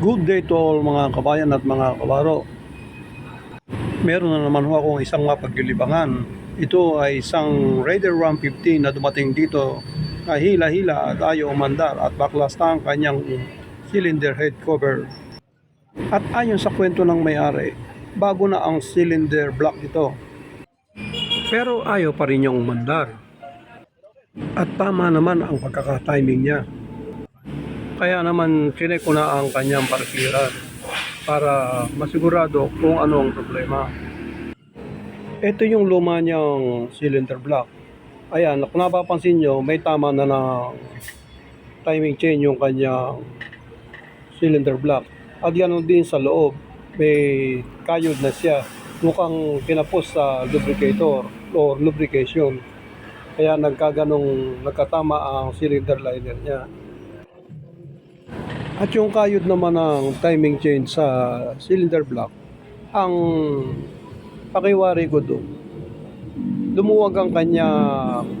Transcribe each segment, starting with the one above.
Good day to all mga kabayan at mga kabaro. Meron na naman ho akong isang mapaglilibangan. Ito ay isang Raider 150 na dumating dito na hila-hila at ayaw umandar at baklasta ang kanyang cylinder head cover. At ayon sa kwento ng may-ari, bago na ang cylinder block nito. Pero ayaw pa rin niyang umandar. At tama naman ang pagkakatiming niya. Kaya naman chinek ko na ang kanyang parkiran para masigurado kung ano ang problema. Ito yung luma niyang cylinder block. Ayan, kung napapansin nyo, may tama na na timing chain yung kanyang cylinder block. At ganoon din sa loob, may kayod na siya. Mukhang pinapos sa lubricator or lubrication. Kaya nagkaganong nagkatama ang cylinder liner niya. At yung kayod naman ng timing chain sa cylinder block, ang pakiwari ko doon, lumuwag ang kanya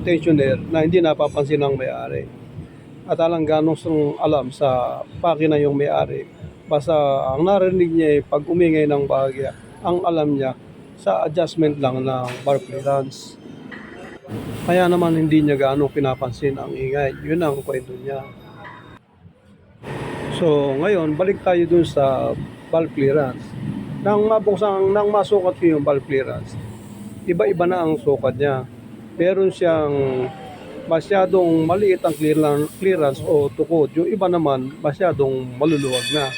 tensioner na hindi napapansin ng may-ari. At alang ganong alam sa pakina yung may-ari. Basta ang narinig niya ay pag umingay ng bahagya, ang alam niya sa adjustment lang ng bar clearance. Kaya naman hindi niya gaano pinapansin ang ingay. Yun ang kwento niya. So, ngayon, balik tayo dun sa valve clearance. Nang mabuksan, nang masukat ko yung valve clearance, iba-iba na ang sukat niya. Meron siyang masyadong maliit ang clearance o tukod. Yung iba naman, masyadong maluluwag na.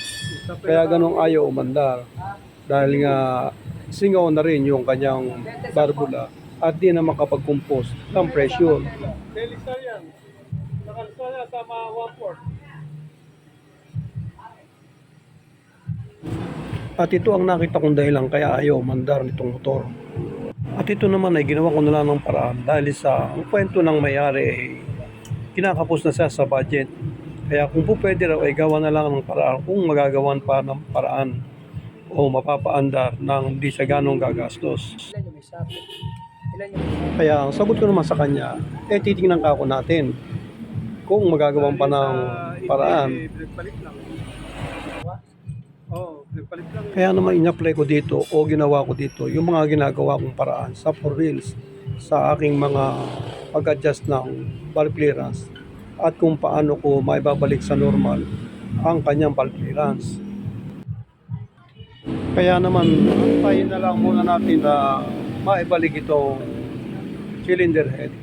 Kaya ganong ayaw umandar. Dahil nga, singaw na rin yung kanyang barbula at di na makapag-compose ng pressure. Daily star yan. Nakalistar yan, tama 1-4. At ito ang nakita kong dahilan kaya ayaw mandar nitong motor. At ito naman ay ginawa ko na lang ng paraan dahil sa ang kwento ng mayari ay kinakapos na siya sa budget. Kaya kung po pwede raw ay gawa na lang ng paraan kung magagawan pa ng paraan o mapapaandar ng hindi siya ganong gagastos. Kaya ang sagot ko naman sa kanya, eh titingnan ka ako natin kung magagawan pa ng paraan. Kaya naman in-apply ko dito o ginawa ko dito yung mga ginagawa kong paraan sa four wheels sa aking mga pag-adjust ng valve clearance at kung paano ko maibabalik sa normal ang kanyang valve clearance. Kaya naman, antayin na lang muna natin na maibalik itong cylinder head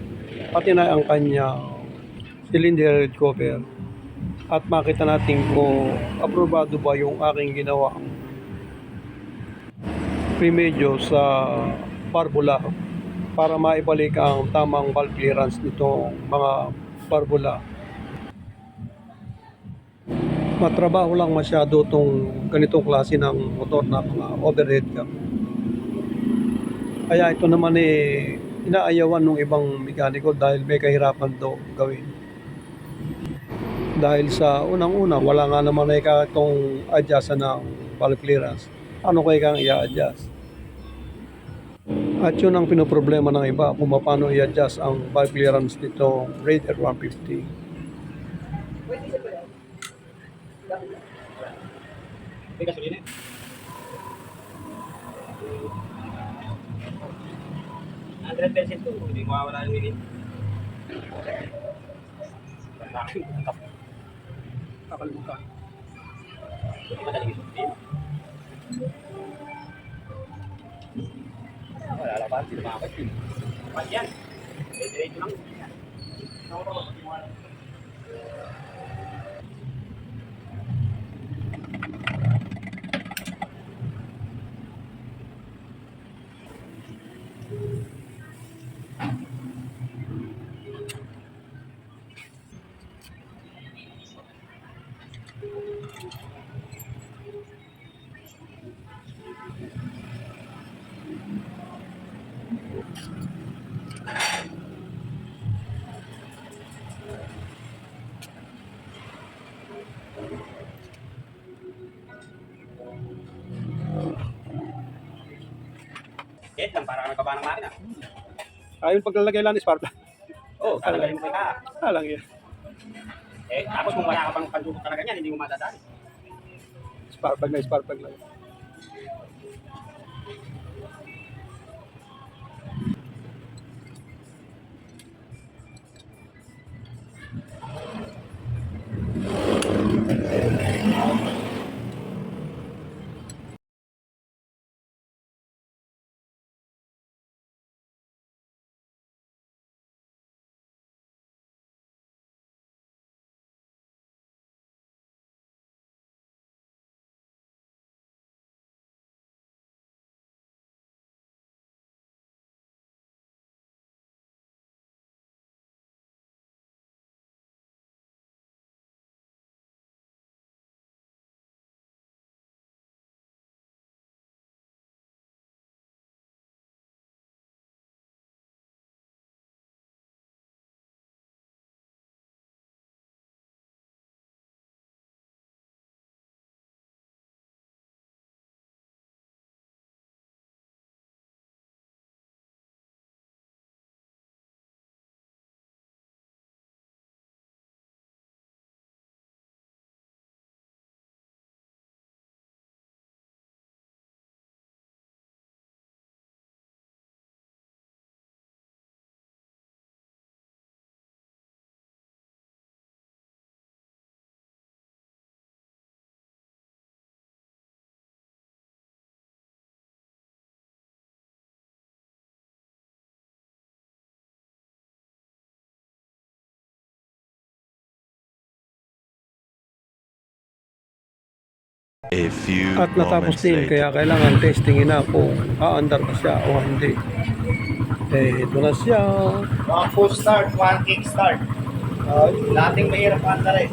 pati na ang kanyang cylinder head cover at makita natin kung aprobado ba yung aking ginawa premedyo sa barbula para maibalik ang tamang valve clearance nitong mga barbula. Matrabaho lang masyado tong ganitong klase ng motor na mga overhead cam. Kaya ito naman eh inaayawan ng ibang mekaniko dahil may kahirapan daw gawin dahil sa unang-una wala nga naman ay itong adjust ng valve clearance ano kaya kang i-adjust at yun ang pinoproblema ng iba kung paano i-adjust ang valve clearance nito Raider 150 May gasolina. Hundred percent to, hindi mawawala yung minute. nakalimutan Madaling isutin. Wala lang ba? Sino makakasin? Kapag yan. Diretso lang. Kahit lang, para nagkaba ng makina. ayun paglalagay lang ni plug Oo, oh, talagalin mo kay ka. ah lang yan Eh, tapos kung wala ka pang pandukot talaga niyan, hindi mo madadali. Spark plug na spark plug lang. A few At natapos din, later. kaya kailangan testingin na kung aandar pa siya o hindi. Eh, ito na siya. One full start, one kick start. Lating mahirap anda rin.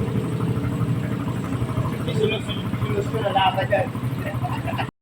May sunod-sunod na lata dyan.